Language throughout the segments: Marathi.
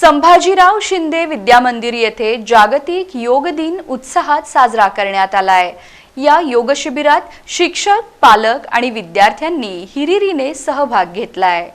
संभाजीराव शिंदे विद्यामंदिर येथे जागतिक योग दिन उत्साहात साजरा करण्यात आलाय. या योग शिबिरात शिक्षक पालक आणि विद्यार्थ्यांनी हिरिरीने सहभाग घेतलाय.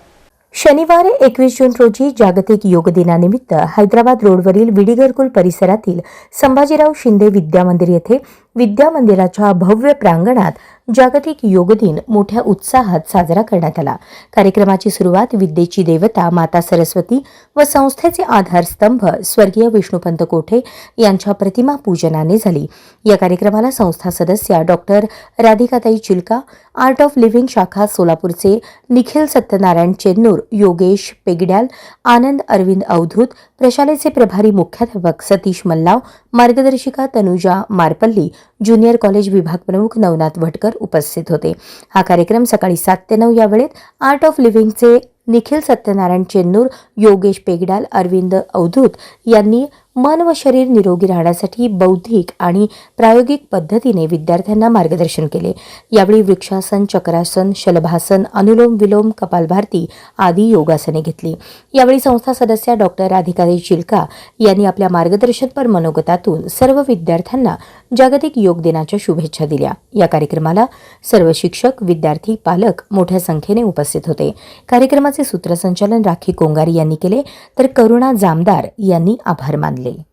शनिवार एकवीस जून रोजी जागतिक योग दिनानिमित्त हैदराबाद रोडवरील विडीगरकुल परिसरातील संभाजीराव शिंदे विद्यामंदिर येथे विद्यामंदिराच्या भव्य प्रांगणात जागतिक योग दिन मोठ्या उत्साहात साजरा करण्यात आला. कार्यक्रमाची सुरुवात विद्येची देवता माता सरस्वती व संस्थेचे आधारस्तंभ स्वर्गीय विष्णुपंत कोठे यांच्या प्रतिमा पूजनाने झाली. या कार्यक्रमाला संस्था सदस्या डॉक्टर राधिकाताई चिलका आर्ट ऑफ लिव्हिंग शाखा सोलापूरचे निखिल सत्यनारायण चेन्नूर योगेश पेगड्याल आनंद अरविंद अवधूत प्रशालेचे प्रभारी मुख्याध्यापक सतीश मल्लाव मार्गदर्शिका तनुजा मारपल्ली ज्युनियर कॉलेज विभाग प्रमुख नवनाथ भटकर उपस्थित होते. हा कार्यक्रम सकाळी सात ते नऊ या वेळेत आर्ट ऑफ लिव्हिंगचे निखिल सत्यनारायण चेन्नूर योगेश पेगडाल अरविंद अवधूत यांनी मन व शरीर निरोगी राहण्यासाठी बौद्धिक आणि प्रायोगिक पद्धतीने विद्यार्थ्यांना मार्गदर्शन केले. यावेळी वृक्षासन चक्रासन शलभासन अनुलोम विलोम कपालभारती आदी योगासने घेतली. यावेळी संस्था सदस्या डॉक्टर राधिकाताई चिलका यांनी आपल्या मार्गदर्शनपर मनोगतातून सर्व विद्यार्थ्यांना जागतिक योग दिनाच्या शुभेच्छा दिल्या. या कार्यक्रमाला सर्व शिक्षक विद्यार्थी पालक मोठ्या संख्येने उपस्थित होते. कार्यक्रमाचे सूत्रसंचालन राखी कोंगारी यांनी केले. तर करुणा जामदार यांनी आभार मानले. only.